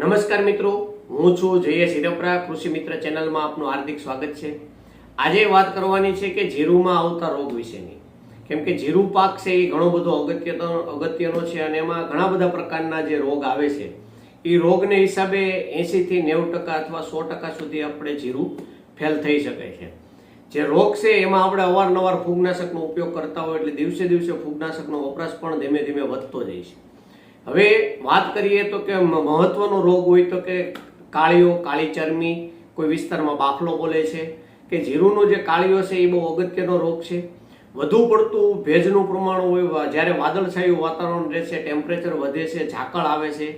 નમસ્કાર મિત્રો, હું છું જય સિરપરા કૃષિ મિત્ર ચેનલમાં આપનું હાર્દિક સ્વાગત છે. આજે વાત કરવાની છે કે જીરુમાં આવતા રોગ વિશેની. કેમ કે જીરુ પાક છે એ ઘણો બધો અગત્યનો અગત્યનો છે અને એમાં ઘણા બધા પ્રકારના જે રોગ આવે છે, એ રોગને હિસાબે એંશીથી નેવું ટકા અથવા સો ટકા સુધી આપણે જીરું ફેલ થઈ શકે છે. જે રોગ છે એમાં આપણે અવારનવાર ફૂગનાશકનો ઉપયોગ કરતા હોય એટલે દિવસે દિવસે ફૂગનાશકનો વપરાશ પણ ધીમે ધીમે વધતો જાય છે. હવે વાત કરીએ તો કે મહત્વનો રોગ હોય તો કે કાળીઓ, કાળી ચરમી, કોઈ વિસ્તારમાં બાફલો બોલે છે, કે જીરુનો જે કાળીઓ છે એ બહુ અગત્યનો રોગ છે. વધુ પડતું ભેજનું પ્રમાણ હોય જ્યારે વાદળછાયું વાતાવરણ રહેશે ટેમ્પરેચર વધે છે, ઝાકળ આવે છે,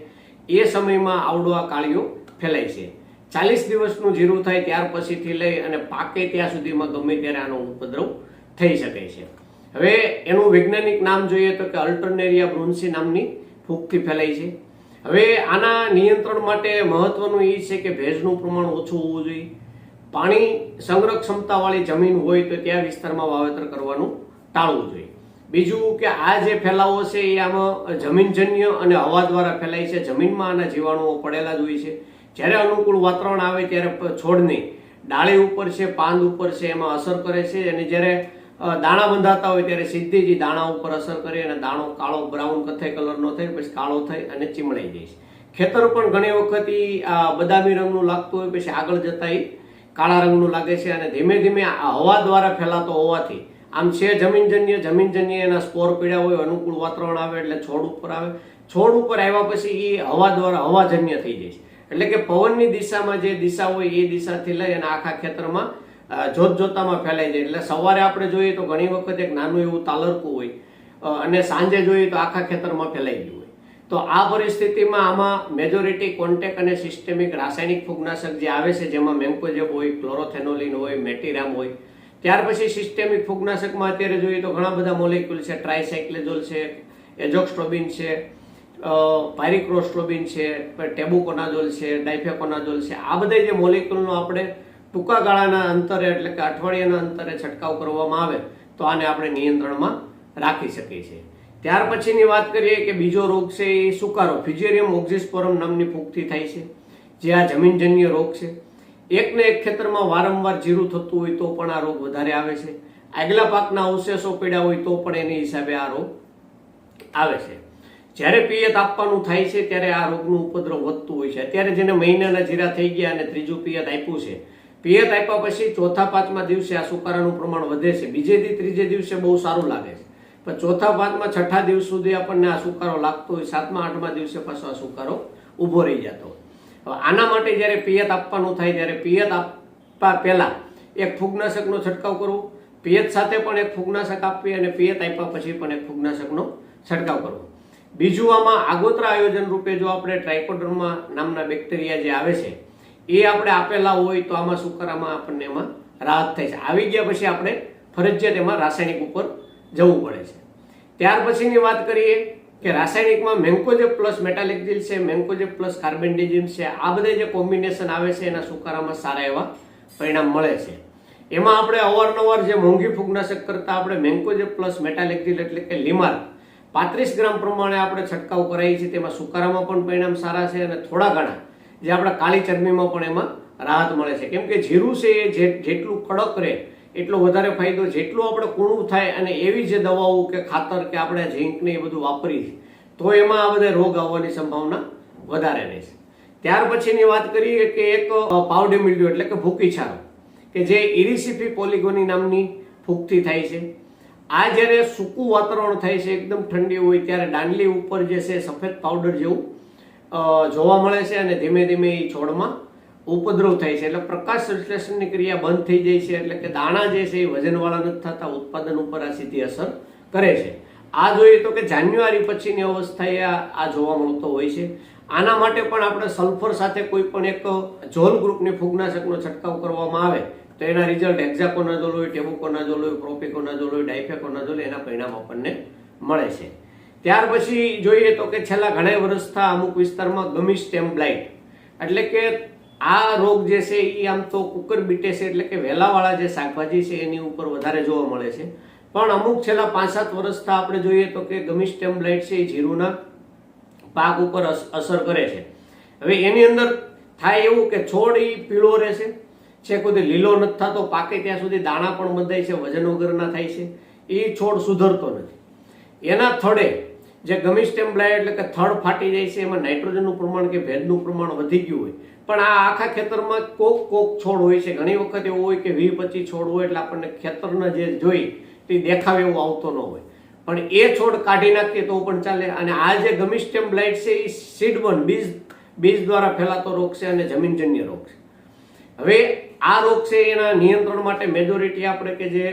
એ સમયમાં આવડો આ કાળીઓ ફેલાય છે. ચાલીસ દિવસનું જીરું થાય ત્યાર પછીથી લઈ અને પાકે ત્યાં સુધીમાં ગમે ત્યારે આનો ઉપદ્રવ થઈ શકે છે. હવે એનું વૈજ્ઞાનિક નામ જોઈએ તો કે અલ્ટરનેરિયા બ્રુન્સી નામની ફૂગથી ફેલાય છે. હવે આના નિયંત્રણ માટે મહત્વનું એ છે કે ભેજનું પ્રમાણ ઓછું હોવું જોઈએ. પાણી સંગ્રહ ક્ષમતાવાળી જમીન હોય તો ત્યાં વિસ્તારમાં વાવેતર કરવાનું ટાળવું જોઈએ. બીજું કે આ જે ફેલાવો છે એ આમાં જમીનજન્ય અને હવા દ્વારા ફેલાય છે. જમીનમાં આના જીવાણુઓ પડેલા જ હોય છે. જ્યારે અનુકૂળ વાતાવરણ આવે ત્યારે છોડની ડાળી ઉપર છે, પાંદ ઉપર છે, એમાં અસર કરે છે. અને જ્યારે દાણા બંધાતા હોય ત્યારે સીધી જ દાણા ઉપર અસર કરે અને દાણો કાળો બ્રાઉન કથ્થાઈ કલરનો થઈ પછી કાળો થઈ અને ચીમડાઈ જાય ખેતર પણ ઘણી વખત બદામી રંગનું લાગતું હોય, પછી આગળ જતા કાળા રંગનું લાગે છે અને ધીમે ધીમે હવા દ્વારા ફેલાતો હોવાથી આમ છે જમીનજન્ય જમીનજન્ય એના સ્પોર પીડ્યા હોય, અનુકૂળ વાતાવરણ આવે એટલે છોડ ઉપર આવે. છોડ ઉપર આવ્યા પછી એ હવા દ્વારા હવાજન્ય થઈ જાય છે. એટલે કે પવનની દિશામાં જે દિશા હોય એ દિશાથી લઈ અને આખા ખેતરમાં જોત જોતામાં ફેલાઈ જાય. એટલે સવારે આપણે જોઈએ તો ઘણી વખત એક નાનું એવું તાલરકું હોય અને સાંજે જોઈએ તો આખા ખેતરમાં ફેલાઈ ગયું હોય. તો આ પરિસ્થિતિમાં આમાં મેજોરિટી કોન્ટેક અને સિસ્ટેમિક રાસાયણિક ફૂગનાશક જે આવે છે, જેમાં મેન્કોજેબ હોય ક્લોરોથેનોલિન હોય, મેટીરામ હોય, ત્યાર પછી સિસ્ટેમિક ફૂગનાશકમાં અત્યારે જોઈએ તો ઘણા બધા મોલેક્યુલ છે ટ્રાયસાઇક્લેઝોલ છે એજોક્સ્ટ્રોબિન છે પાયરિક્રોસ્ટ્રોબિન છે, ટેબુકોનાઝોલ છે ડાયફેકોનાઝોલ છે. આ બધા જે મોલેક્યુલનો આપણે ટૂંકા ગાળાના અંતરે એટલે કે અઠવાડિયાના અંતરે છંટકાવ કરવામાં આવે, તો આને આપણે નિયંત્રણમાં રાખી શકીએ છીએ. ત્યાર પછીની વાત કરીએ કે બીજો રોગ છે એ સુકારો ફિજેરિયમ ઓક્ઝિસ્પોરમ નામની ફૂગથી થાય છે, જે આ જમીનજન્ય રોગ છે. એકને એક ખેતરમાં વારંવાર જીરું થતું હોય તો પણ આ રોગ વધારે આવે છે. આગલા પાકના અવશેષો પડ્યા હોય તો પણ એની હિસાબે આ રોગ આવે છે. જ્યારે પિયત આપવાનું થાય છે, ત્યારે આ રોગનું ઉપદ્રવ વધતું હોય છે. અત્યારે જેને મહિનાના જીરા થઈ ગયા અને ત્રીજું પિયત આપ્યું છે પિયત આપ્યા પછી ચોથા પાંચમા દિવસે આ સુકારાનું પ્રમાણ વધે છે. બીજે દી, ત્રીજે દિવસે બહુ સારું લાગે છે. પણ ચોથા પાંચમા, છઠ્ઠા દિવસ સુધી આપણને આ સુકારો લાગતો હોય, સાતમા, આઠમા દિવસે પાછો આ સુકારો ઊભો રહી જતો હવે આના માટે જ્યારે પિયત આપવાનું થાય, ત્યારે પિયત આપવા પહેલાં એક ફૂગનાશકનો છંટકાવ કરવો. પિયત સાથે પણ એક ફૂગનાશક આપવી અને પિયત આપ્યા પછી પણ એક ફૂગનાશકનો છંટકાવ કરવો. બીજું આમાં આગોતરા આયોજન રૂપે જો આપણે ટ્રાઇકોડર્મા નામના બેક્ટેરિયા જે આવે છે એ આપણે આપેલા હોય તો આમાં સુકારામાં આપણને એમાં રાહત થાય છે. આવી ગયા પછી આપણે ફરજિયાત એમાં રાસાયણિક ઉપર જવું પડે છે. ત્યાર પછીની વાત કરીએ કે રાસાયણિકમાં મેન્કોજેબ પ્લસ મેટાલેક્ઝિલ છે મેન્કોજેબ પ્લસ કાર્બેન્ડિઝિમ છે, આ બધા જે કોમ્બિનેશન આવે છે એના સુકારામાં સારા એવા પરિણામ મળે છે. એમાં આપણે અવારનવાર જે મોંઘી ફૂગનાશક કરતા આપણે મેન્કોજેબ પ્લસ મેટાલેક્ઝિલ એટલે કે લીમાર પાંત્રીસ ગ્રામ પ્રમાણે આપણે છંટકાવ કરાવીએ છીએ, તેમાં સુકારામાં પણ પરિણામ સારા છે અને થોડા ઘણા જે આપણા કાળી ચરબીમાં પણ એમાં રાહત મળે છે. કેમ કે જીરું છે એ જેટલું કડક રહે, એટલો વધારે ફાયદો જેટલું આપણે કૂણું થાય અને એવી જે દવાઓ કે ખાતર કે આપણે ઝીંકને એ બધું વાપરીએ, તો એમાં આ બધા રોગ આવવાની સંભાવના વધારે રહે છે. ત્યાર પછીની વાત કરીએ કે એક પાવડે મિલ્યુ એટલે કે ભૂકી છારો, કે જે ઇરિસિફી પોલિગોની નામની ફૂગથી થાય છે. આ જ્યારે સૂકું વાતાવરણ થાય છે, એકદમ ઠંડી હોય ત્યારે દાંડલી ઉપર જે છે સફેદ પાવડર જેવું જોવા મળે છે અને ધીમે ધીમે એ છોડમાં ઉપદ્રવ થાય છે. એટલે પ્રકાશ સંશ્લેષણની ક્રિયા બંધ થઈ જાય છે એટલે કે દાણા જે છે એ વજનવાળા નથી થતા, ઉત્પાદન ઉપર આ સીધી અસર કરે છે. આ જોઈએ તો કે જાન્યુઆરી પછીની અવસ્થાએ આ જોવા મળતો હોય છે. આના માટે પણ આપણે સલ્ફર સાથે કોઈ પણ એક ઝોલ ગ્રુપની ફૂગનાશકનો છંટકાવ કરવામાં આવે તો એના રિઝલ્ટ એક્ઝાકોનાઝોલ હોય, ટેબુકોનાઝોલ હોય, પ્રોપિકોનાઝોલ હોય, ડાયફેકોનાઝોલ એના પરિણામ આપણને મળે છે. ત્યાર પછી જોઈએ તો કે છેલ્લા ઘણા વર્ષથી અમુક વિસ્તારમાં ગમી સ્ટેમ બ્લાઇટ એટલે કે આ રોગ જે છે એ આમ તો કુકર બીટે છે એટલે કે વેલાવાળા જે શાકભાજી છે એની ઉપર વધારે જોવા મળે છે. પણ અમુક છેલ્લા પાંચ સાત વર્ષથી આપણે જોઈએ તો કે ગમી સ્ટેમ બ્લાઇટ છે એ જીરુના પાક ઉપર અસ- અસર કરે છે. હવે એની અંદર થાય એવું કે છોડ એ પીળો રહેશે છે. કોઈ લીલો નથી થતો, પાકે ત્યાં સુધી દાણા પણ બંધાય છે, વજન વગરના થાય છે. એ છોડ સુધરતો નથી. એના થડે જે ગમિસ્ટેમ બ્લાય એટલે કે થડ ફાટી જાય છે, એમાં નાઇટ્રોજનનું પ્રમાણ કે ભેજનું પ્રમાણ વધી ગયું હોય. પણ આ આખા ખેતરમાં કોક કોક છોડ હોય છે. ઘણી વખત એવું હોય કે વીસ પચીસ છોડ હોય એટલે આપણને ખેતરના જે જોઈ તે દેખાવ એવો આવતો ન હોય. પણ એ છોડ કાઢી નાખીએ તો પણ ચાલે. અને આ જે ગમિસ્ટેમ બ્લાઇટ છે, એ સીડબન બીજ બીજ દ્વારા ફેલાતો રોગ છે અને જમીનજન્ય રોગ છે. હવે આ રોગ છે એના નિયંત્રણ માટે મેજોરિટી આપણે કે જે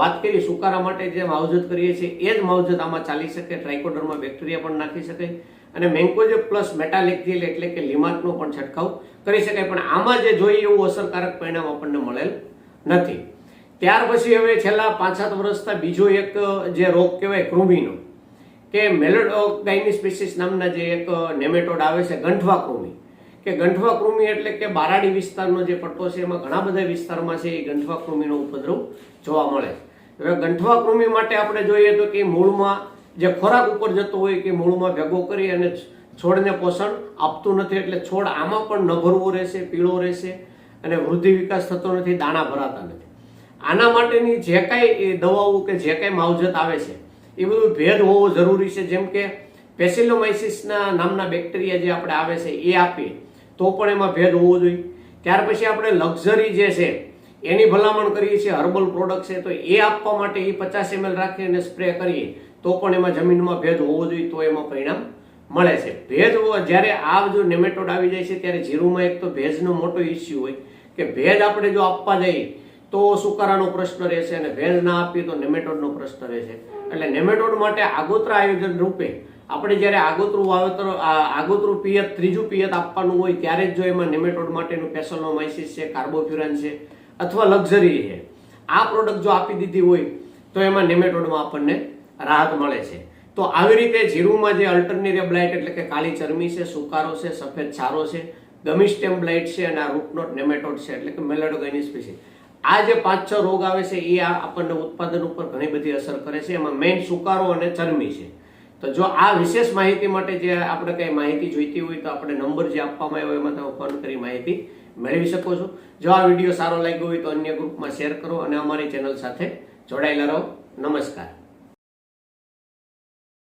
વાત કરી સુકારા માટે જે માવજત કરીએ છીએ, એ જ માવજત આમાં ચાલી શકે ટ્રાઇકોડરમાં બેક્ટેરિયા પણ નાખી શકાય અને મેન્કોજે પ્લસ મેટાલેક્ઝિલ એટલે કે લીમાટનો પણ છંટકાવ કરી શકાય. પણ આમાં જે જોઈએ એવું અસરકારક પરિણામ આપણને મળેલ નથી. ત્યાર પછી હવે છેલ્લા પાંચ સાત વર્ષથી બીજો એક જે રોગ કહેવાય કૃમિનો, કે મેલોડોગાઇની સ્પીસીસ નામના જે એક નેમેટોડ આવે છે ગંઠવા કૃમિ કે ગંઠવા કૃમિ એટલે કે બારાડી વિસ્તારનો જે પટ્ટો છે, એમાં ઘણા બધા વિસ્તારમાં છે એ ગંઠવા કૃમિનો ઉપદ્રવ જોવા મળે હવે ગંઠવા કૃમિ માટે આપણે જોઈએ તો કે મૂળમાં જે ખોરાક ઉપર જતો હોય કે મૂળમાં ભેગો કરી અને છોડને પોષણ આપતું નથી એટલે છોડ આમાં પણ નભરવો રહેશે, પીળો રહેશે અને વૃદ્ધિ વિકાસ થતો નથી, દાણા ભરાતા નથી. આના માટેની જે કાંઈ દવાઓ કે જે કાંઈ માવજત આવે છે, એ બધું ભેદ હોવો જરૂરી છે. જેમ કે પેસિલોમાઇસિસના નામના બેક્ટેરિયા જે આપણે આવે છે, એ આપીએ. તો પણ એમાં ભેદ હોવો જોઈએ. ત્યાર પછી આપણે લક્ઝરી જે છે, એની ભલામણ કરીએ છીએ, હર્બલ પ્રોડક્ટ છે, તો એ આપવા માટે એ પચાસ એમએલ રાખી અને સ્પ્રે કરીએ, તો પણ એમાં જમીનમાં ભેજ હોવો જોઈએ, તો એમાં પરિણામ મળે છે. ભેજ જ્યારે આ જો નેમેટોડ આવી જાય છે, ત્યારે જીરુમાં એક તો ભેજનો મોટો ઇસ્યુ હોય કે ભેજ આપણે જો આપવા જઈએ, તો સુકારાનો પ્રશ્ન રહેશે અને ભેજ ના આપીએ તો નેમેટોડનો પ્રશ્ન રહેશે. એટલે નેમેટોડ માટે આગોતરા આયોજન રૂપે આપણે જ્યારે આગોતરું વાવેતર આગોતરું પિયત, ત્રીજું પિયત આપવાનું હોય, ત્યારે જ જો એમાં નેમેટોડ માટેનું પેસોનોમાઇસિસ છે કાર્બોફ્યુરાન છે, અથવા લક્ઝરી છે. આ પ્રોડક્ટ જો આપી દીધી હોય, તો એમાં નેમેટોડમાં આપણને રાહત મળે છે. તો આવી રીતે જીરુમાં જે અલ્ટરનેરિયા બ્લાઇટ એટલે કે કાળી ચરમી છે, સુકારો છે, સફેદ છારો છે ગમિસ્ટેમ બ્લાઇટ છે અને આ રૂટનોટ નેમેટોડ છે, એટલે કે મેલેડોગાઇની સ્પીસી આ જે પાંચ છ રોગ આવે છે, એ આપણને ઉત્પાદન ઉપર ઘણી બધી અસર કરે છે. એમાં મેઇન સુકારો અને ચરમી છે. તો જો આ વિશેષ માહિતી માટે જે આપણે કંઈ માહિતી જોઈતી હોય તો આપણે નંબર જે આપવામાં આવ્યો એમાં તમે ફોન કરી માહિતી મેળવી શકો છો. જો આ વીડિયો સારો લાગ્યો હોય તો અન્ય ગ્રુપમાં શેર કરો અને અમારી ચેનલ સાથે જોડાયેલા રહો. નમસ્કાર.